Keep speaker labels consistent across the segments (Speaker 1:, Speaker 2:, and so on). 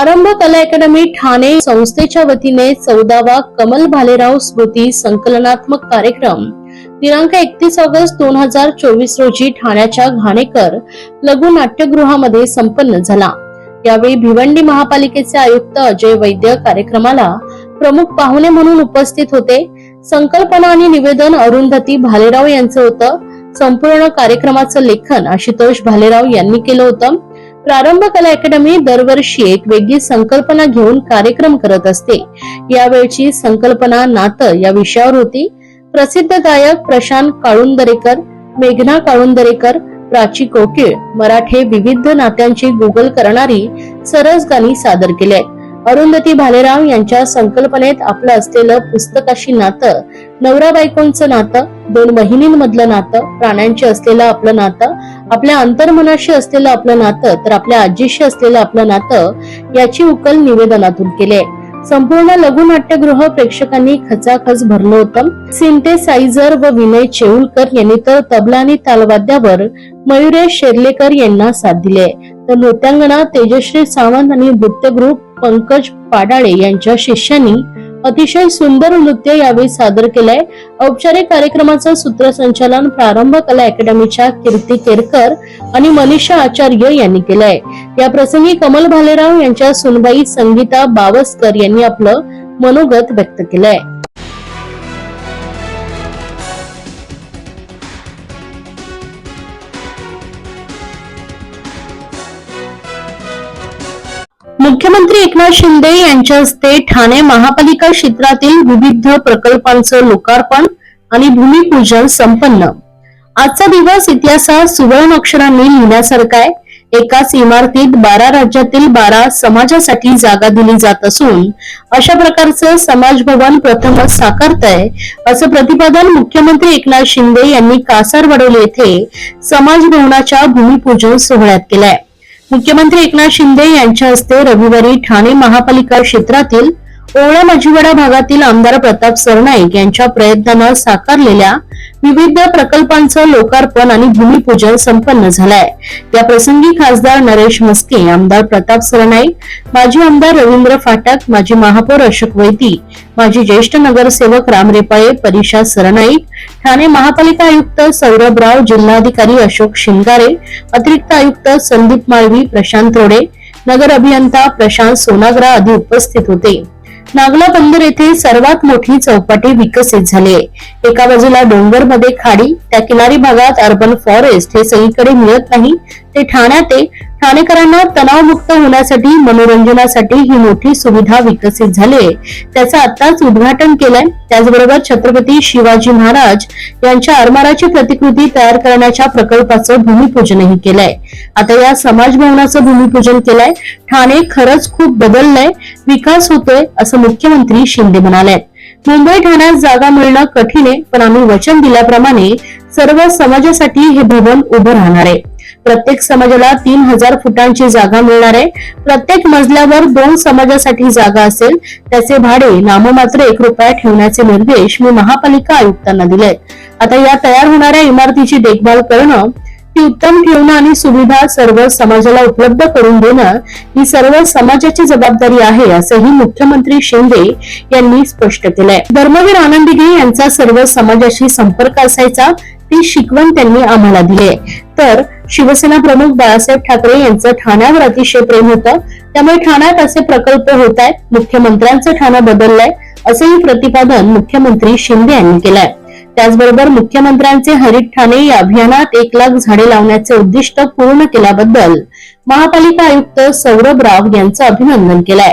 Speaker 1: प्रारंभ कला अकादमी ठाणे संस्थेच्या वतीने चौदावा कमल भालेराव स्मृती संकलनात्मक कार्यक्रम. दिनांक एकतीस ऑगस्ट दोन हजार चोवीस रोजी ठाण्याच्या घाणेकर लघु नाट्यगृहामध्ये संपन्न झाला. यावेळी भिवंडी महापालिकेचे आयुक्त अजय वैद्य कार्यक्रमाला प्रमुख पाहुणे म्हणून उपस्थित होते. संकल्पना आणि निवेदन अरुंधती भालेराव यांचं होतं. संपूर्ण कार्यक्रमाचं लेखन आशुतोष भालेराव यांनी केलं होतं. प्रारंभ कला अकादमी दरवर्षी एक वेगळी संकल्पना घेऊन कार्यक्रम करत असते. यावेळची संकल्पना नातं या विषयावर होती. प्रसिद्ध गायक प्रशांत काळुंदरेकर मेघना काळुंदरेकर प्राची कोकिळ मराठे विविध नात्यांची गुगल करणारी सरस गाणी सादर केली आहेत अरुंधती भालेराव यांच्या संकल्पनेत आपलं असलेलं पुस्तकाशी नातं नवरा बायकोंचं नातं दोन बहिणींमधलं नातं प्राण्यांचे असलेलं आपलं नातं आपल्या अंतर्मनाशी असलेलं आपलं नातं तर आपल्या आजीशी असलेलं आपलं नातं याची उकल निवेदनातून केली संपूर्ण लघु नाट्यगृह प्रेक्षकांनी खचाखच भरलं होतं. सिंथेसायझर व विनय चेऊलकर यांनी तर तबला आणि तालवाद्यावर मयुरेश शेर्लेकर यांना साथ दिले तर नृत्यांगणा तेजश्री सावंत आणि नृत्यगृह पंकज पाडाळे यांच्या शिष्यांनी अतिशय सुंदर नृत्य यावेळी सादर केलंय. औपचारिक कार्यक्रमाचं सूत्रसंचालन प्रारंभ कला अकॅडमीच्या कीर्ती केरकर आणि मनीषा आचार्य यांनी केलंय. या प्रसंगी कमल भालेराव यांच्या सुनबाई संगीता बावस्कर यांनी आपलं मनोगत व्यक्त केलंय. मुख्यमंत्री एकनाथ शिंदे यांच्या हस्ते ठाणे महापालिका क्षेत्रातील विविध प्रकल्पांचं लोकार्पण आणि भूमिपूजन संपन्न. आजचा दिवस इतिहासात सुवर्ण अक्षरांनी लिहिण्यासारखा आहे. एकाच इमारतीत बारा राज्यातील बारा समाजासाठी जागा दिली जात असून अशा प्रकारचं समाज भवन प्रथमच साकारत आहे. असं प्रतिपादन मुख्यमंत्री एकनाथ शिंदे यांनी कासारवडोली येथे समाज भवनाच्या भूमिपूजन सोहळ्यात केलंय. मुख्यमंत्री एकनाथ शिंदे यांच्या हस्ते रविवारी ठाणे महापालिका क्षेत्रातील ओवळा मजिवाडा भागातील आमदार प्रताप सरनाईक यांच्या प्रयत्नानं साकारलेल्या विविध प्रकल्पांचं लोकार्पण आणि भूमिपूजन संपन्न झालंय. त्या प्रसंगी खासदार नरेश मस्के आमदार प्रताप सरनाईक माजी आमदार रवींद्र फाटक माजी महापौर अशोक वैती माजी ज्येष्ठ नगरसेवक राम रेपाळे परीक्षा सरनाईक ठाणे महापालिका आयुक्त सौरभ राव जिल्हाधिकारी अशोक शिंगारे अतिरिक्त आयुक्त संदीप माळवी प्रशांत रोडे नगर अभियंता प्रशांत सोनागरा आदी उपस्थित होते. नागला बंदर येथे सर्वात मोठी चौपाटी विकसित झाली. आहे एका बाजूला डोंगरमध्ये खाडी त्या किनारी भागात अर्बन फॉरेस्ट हे सगळीकडे मिळत नाही. ते ठाण्यात ठाणेकरांना तणावमुक्त होण्यासाठी मनोरंजनासाठी ही मोठी सुविधा विकसित झाली. आहे त्याचं आताच उद्घाटन केलंय. त्याचबरोबर छत्रपती शिवाजी महाराज यांच्या आरमाराची प्रतिकृती तयार करण्याच्या प्रकल्पाचं भूमिपूजनही केलंय. आता या समाज भवनाचं भूमिपूजन केलंय. ठाणे खरंच खूप बदललंय. विकास होतोय असं मुख्यमंत्री शिंदे म्हणाले. मुंबई ठाण्यात जागा मिळणं कठीण आहे पण आम्ही वचन दिल्याप्रमाणे सर्व समाजासाठी हे भवन उभं राहणार आहे. प्रत्येक समाजाला तीन हजार फुटांची जागा मिळणार आहे. प्रत्येक मजल्यावर दोन समाजासाठी जागा असेल त्याचे भाडे नाममात्र एक रुपया ठेवण्याचे निर्देश मी महापालिका आयुक्तांना दिलेत. आता या तयार होणाऱ्या इमारतीची देखभाल करणं ती उत्तम ठेवणं आणि सुविधा सर्व समाजाला उपलब्ध करून देणं ही सर्व समाजाची जबाबदारी आहे असंही मुख्यमंत्री शिंदे यांनी स्पष्ट केलंय. धर्मवीर आनंदीगे यांचा सर्व समाजाशी संपर्क असायचा ती शिकवण त्यांनी आम्हाला दिली. तर शिवसेना प्रमुख बाळासाहेब ठाकरे यांचं ठाण्यावर अतिशय प्रेम होतं. त्यामुळे ठाण्यात असे प्रकल्प होत आहेत मुख्यमंत्र्यांचं ठाणं बदललंय असंही प्रतिपादन मुख्यमंत्री शिंदे यांनी केलंय. त्याचबरोबर मुख्यमंत्र्यांचे हरित ठाणे या अभियानात एक लाख झाडे लावण्याचे उद्दिष्ट पूर्ण केल्याबद्दल महापालिका आयुक्त सौरभ राव यांचं अभिनंदन केलंय.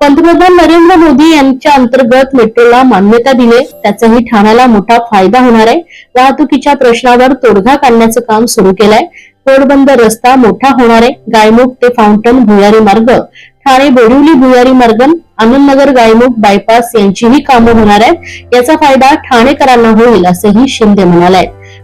Speaker 1: पंतप्रधान नरेंद्र मोदी यांच्या अंतर्गत मेट्रोला मान्यता दिली. त्याचाही ठाण्याला मोठा फायदा होणार आहे. वाहतुकीच्या प्रश्नावर तोडगा काढण्याचं काम सुरू केलंय. कोडबंद रस्ता मोठा होणार आहे. गायमुख ते फाउंटन भुयारी मार्ग ठाणे बोरिवली भुयारी मार्ग आनंदनगर गायमुख बायपास यांचीही कामं होणार आहेत. याचा फायदा ठाणेकरांना होईल असंही शिंदे म्हणाले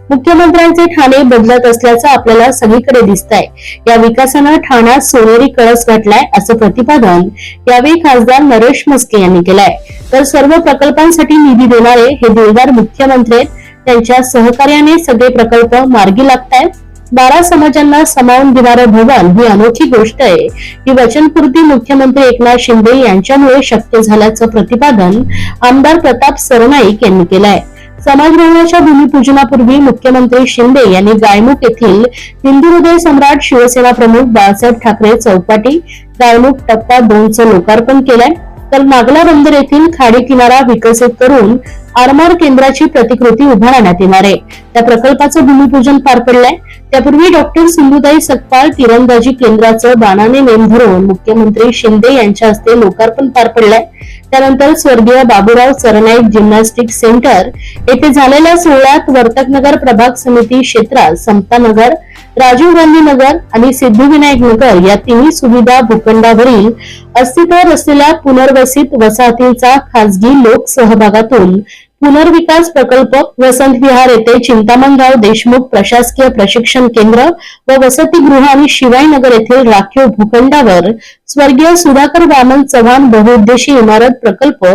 Speaker 1: मुख्यमंत्र्यांचे ठाणे बदलत असल्याचं आपल्याला सगळीकडे दिसत आहे या विकासानं ठाण्यात सोनेरी कळस घटलाय असं प्रतिपादन यावेळी खासदार नरेश मस्के यांनी केलंय. तर सर्व प्रकल्पांसाठी निधी देणारे हे दिलदार मुख्यमंत्री आहेत. त्यांच्या सहकार्याने सगळे प्रकल्प मार्गी लागतायत. बारा समाजांना समावून घेणारं भवन ही अनोखी गोष्ट आहे. ही वचनपूर्ती मुख्यमंत्री एकनाथ शिंदे यांच्यामुळे शक्य झाल्याचं प्रतिपादन आमदार प्रताप सरनाईक यांनी केलंय. समाजभवनाच्या भूमिपूजनापूर्वी मुख्यमंत्री शिंदे यांनी गायमुख येथील हिंदू हृदय सम्राट शिवसेना प्रमुख बाळासाहेब ठाकरे चौपाटी गायमुख टप्पा दोनचं लोकार्पण केलंय. तर नागला बंदर येथील खाडी किनारा विकसित करून आरमार केंद्राची प्रतिकृती उभारण्यात येणार आहे. त्या प्रकल्पाचं भूमिपूजन पार पडलंय. त्यापूर्वी डॉक्टर सिंधुताई सकपाळ तिरंदाजी केंद्राचं बाणाने नेम धरून मुख्यमंत्री शिंदे यांच्या हस्ते लोकार्पण पार पडलंय. त्यानंतर स्वर्गीय बाबूराव सरनाईक जिम्नॅस्टिक सेंटर येथे झालेल्या सोहळ्यात वर्तकनगर प्रभाग समिती क्षेत्रात समतानगर राजीव गांधी नगर आणि सिद्धिविनायक नगर या तिन्ही सुविधा भूखंडावरील अस्तित्वात असलेल्या पुनर्वसित वसाहतींचा खासगी लोक सहभागातून पुनर्विकास प्रकल्प वसंत विहार येथे चिंतामणराव देशमुख प्रशासकीय प्रशिक्षण केंद्र व वसतिगृह आणि शिवाईनगर येथील राखीव भूखंडावर स्वर्गीय सुधाकर वामन चव्हाण बहुउद्देशी इमारत प्रकल्प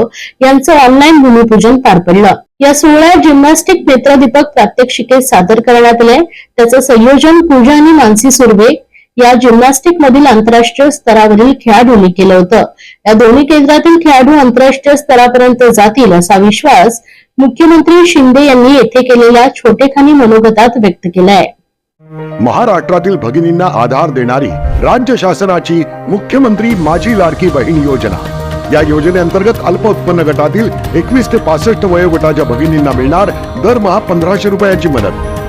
Speaker 1: यांचं ऑनलाईन भूमिपूजन पार पडलं. या सोहळ्यात जिम्नॅस्टिक नेत्रदीपक प्रात्यक्षिके सादर करण्यात आले. त्याचं संयोजन पूजा आणि मानसी सुर्वे या जिम्नॅस्टिक मधील आंतरराष्ट्रीय स्तरावरील खेळाडूंनी केलं होतं. या दोन्ही केंद्रातील खेळाडू आंतरराष्ट्रीय स्तरापर्यंत जातील असा विश्वास मुख्यमंत्री शिंदे यांनी येथे केलेल्या छोटेखानी मनोगतात व्यक्त केलाय.
Speaker 2: महाराष्ट्रातील भगिनींना आधार देणारी राज्य शासनाची मुख्यमंत्री माझी लाडकी बहीण योजना. या योजनेअंतर्गत अल्प उत्पन्न गटातील एकवीस ते पासष्ट वयोगटाच्या भगिनींना मिळणार दरमहा पंधराशे रुपयाची मदत.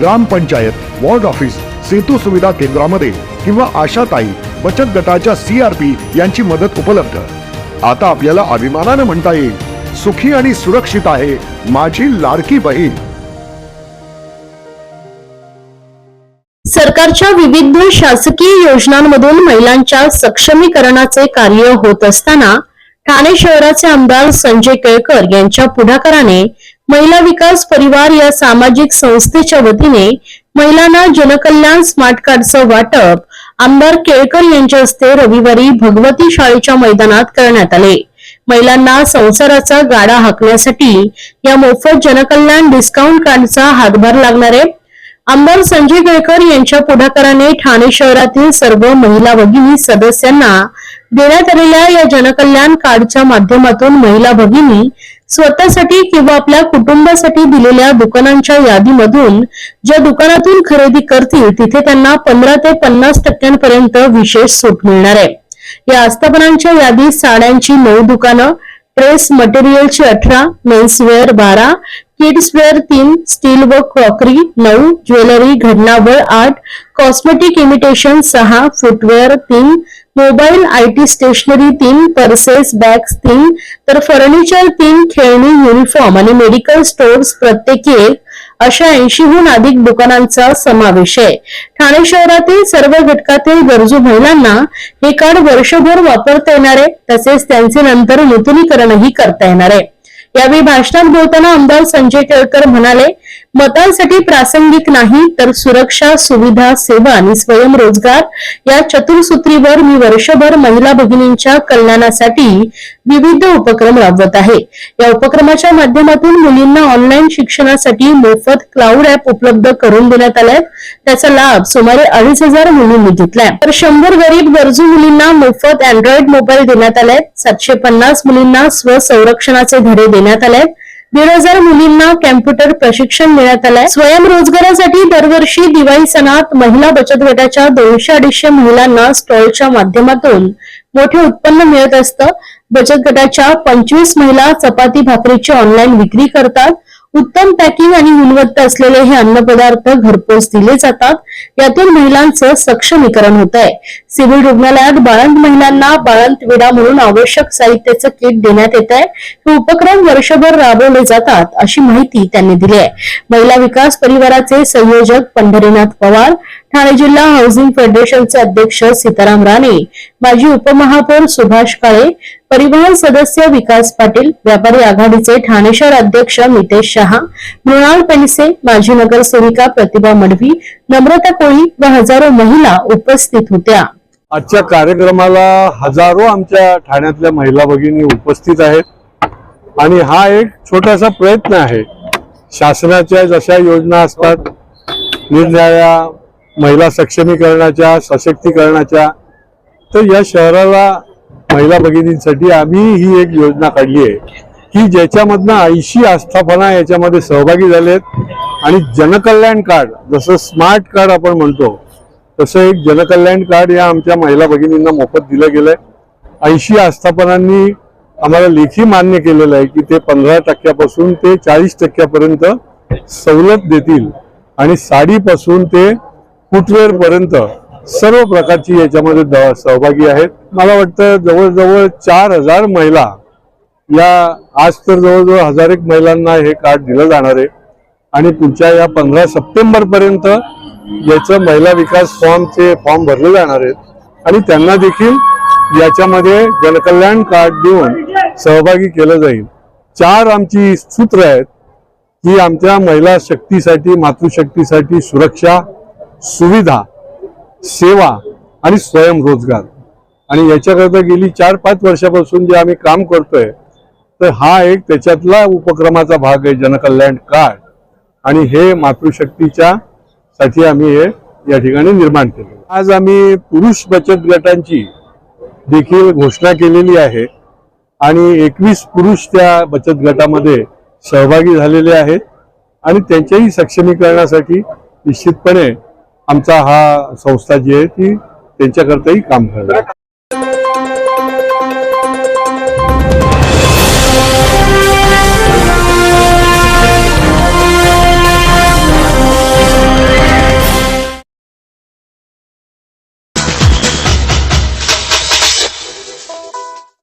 Speaker 2: ग्रामपंचायत वॉर्ड ऑफिस सेतू सुविधा केंद्रामध्ये किंवा आशाताई बचत गटाच्या सीआरपी यांची मदत उपलब्ध. आता आपल्याला अभिमानानं म्हणता येईल सुखी आणि सुरक्षित आहे माझी लाडकी बहीण.
Speaker 1: सरकारच्या विविध शासकीय योजनांमधून महिलांच्या सक्षमीकरणाचे कार्य होत असताना ठाणे शहराचे आमदार संजय केळकर यांच्या पुढाकाराने महिला विकास परिवार या सामाजिक संस्थेच्या वतीने महिलांना जनकल्याण स्मार्ट कार्डचं वाटप आमदार केळकर यांच्या हस्ते रविवारी भगवती शाळेच्या मैदानात करण्यात आले. महिलांना संसाराचा गाडा हाकण्यासाठी या मोफत जनकल्याण डिस्काउंट कार्डचा हातभार लागणार आहे आमदार संजय केळकर यांच्या पुढाकाराने ठाणे शहरातील सर्व महिला भगिनी सदस्यांना देण्यात आलेल्या या जनकल्याण कार्डच्या माध्यमातून महिला भगिनी स्वतःसाठी किंवा आपल्या कुटुंबासाठी दिलेल्या दुकानांच्या यादीमधून ज्या दुकानातून खरेदी करतील तिथे त्यांना पंधरा ते पन्नास टक्क्यांपर्यंत विशेष सूट मिळणार आहे. या आस्थापनांच्या यादीत साड्यांची नऊ दुकानं ड्रेस मटेरियलची अठरा मेन्सवेअर बारा किड्सवेअर तीन स्टील व क्रॉकरी नऊ ज्वेलरी घडणावळ आठ कॉस्मेटिक इमिटेशन सहा फुटवेअर तीन मोबाईल आय टी स्टेशनरी तीन पर्सेस बॅग्स तीन तर फर्निचर तीन खेळणी युनिफॉर्म आणि मेडिकल स्टोअर्स प्रत्येकी एक अशा ऐंशीहून अधिक दुकानांचा समावेश आहे. ठाणे शहरातील सर्व घटकातील गरजू महिलांना हे कार्ड वर्षभर वापरता येणार आहे तसेच त्यांचे नंतर नूतनीकरणही करता येणार आहे. यावेळी भाषणात बोलताना आमदार संजय केळकर म्हणाले मतांसाठी प्रासंगिक नाही तर सुरक्षा सुविधा सेवा आणि स्वयंरोजगार या चतुर्सूत्रीवर मी वर्षभर महिला भगिनींच्या कल्याणासाठी विविध उपक्रम राबवत आहे. या उपक्रमाच्या माध्यमातून मुलींना ऑनलाईन शिक्षणासाठी मोफत क्लाउड ऍप उपलब्ध करून देण्यात आलाय. त्याचा लाभ सुमारे अडीच हजार मुलींनी घेतलाय. तर शंभर गरीब गरजू मुलींना मोफत अँड्रॉइड मोबाईल देण्यात आलाय. सातशे पन्नास मुलींना स्वसंरक्षणाचे धडे देण्यात आले दीड हजार मुलींना कॅम्प्युटर प्रशिक्षण देण्यात आलंय स्वयंरोजगारासाठी दरवर्षी दिवाळी सणात महिला बचत गटाच्या दोनशे अडीचशे महिलांना स्टॉलच्या माध्यमातून मोठे उत्पन्न मिळत असतं. बचत गटाच्या पंचवीस महिला चपाती भाकरीची ऑनलाईन विक्री करतात. उत्तम पॅकिंग आणि गुणवत्ता असलेले हे अन्नपदार्थ घरपोच दिले जातात. यातून महिलांचं सक्षमीकरण होत आहे सिव्हिल रुग्णालयात बाळंत महिलांना बाळंत विडा म्हणून आवश्यक साहित्याचं किट देण्यात येत आहे हे उपक्रम वर्षभर राबवले जातात अशी माहिती त्यांनी दिली आहे महिला विकास परिवाराचे संयोजक पंढरीनाथ पवार ठाणे जिल्हा हाऊसिंग फेडरेशनचे अध्यक्ष सीताराम राणे माजी उपमहापौर सुभाष काळे परिवहन सदस्य विकास पाटील व्यापारी आघाडीचे ठाणे शहर अध्यक्ष मितेश शहा मृणाल पेनसे माजी नगरसेविका प्रतिभा मडवी नम्रता कोळी व हजारो महिला उपस्थित होत्या.
Speaker 3: आजच्या कार्यक्रमाला हजारो आमच्या ठाण्यातल्या महिला भगिनी उपस्थित आहेत. आणि हा एक छोटासा प्रयत्न आहे. शासनाच्या जशा योजना असतात निरनिराळ्या महिला सक्षमीकरणाच्या सशक्तीकरणाच्या तर या शहराला महिला भगिनींसाठी आम्ही ही एक योजना काढली आहे. की ज्याच्यामधनं ऐंशी आस्थापना याच्यामध्ये सहभागी झालेत. आणि जनकल्याण कार्ड जसं स्मार्ट कार्ड आपण म्हणतो तसं एक जनकल्याण कार्ड या आमच्या महिला भगिनींना मोफत दिलं गेलंय. ऐंशी आस्थापनांनी आम्हाला लेखी मान्य केलेलं आहे की ते पंधरा टक्क्यापासून ते चाळीस टक्क्यापर्यंत सवलत देतील. आणि साडीपासून ते फुटवेअरपर्यंत सर्व प्रकारची याच्यामध्ये सहभागी आहेत. मला वाटतं जवळजवळ चार हजार महिला या आज तर जवळजवळ हजार एक महिलांना हे कार्ड दिलं जाणार आहे. आणि पुढच्या या पंधरा सप्टेंबर पर्यंत याचं महिला विकास फॉर्मचे फॉर्म भरले जाणार आहेत. आणि त्यांना देखील याच्यामध्ये जनकल्याण कार्ड देऊन सहभागी केलं जाईल. चार आमची सूत्र आहेत. की आमच्या महिला शक्तीसाठी मातृशक्तीसाठी सुरक्षा सुविधा सेवा आणि स्वयंरोजगार आणि याच्याकरता गेली चार पाच वर्षापासून जे आम्ही काम करतोय तर हा एक त्याच्यातला उपक्रमाचा भाग आहे जनकल्याण कार्ड. आणि हे मातृशक्तीच्या साठी आम्ही हे या ठिकाणी निर्माण केलं आज आम्ही पुरुष बचत गटांची देखील घोषणा केलेली आहे आणि एकवीस पुरुष त्या बचत गटामध्ये सहभागी झालेले आहेत. आणि त्यांच्याही सक्षमीकरणासाठी निश्चितपणे आमचा हा संस्था जी आहे ती त्यांच्याकरताही काम करणार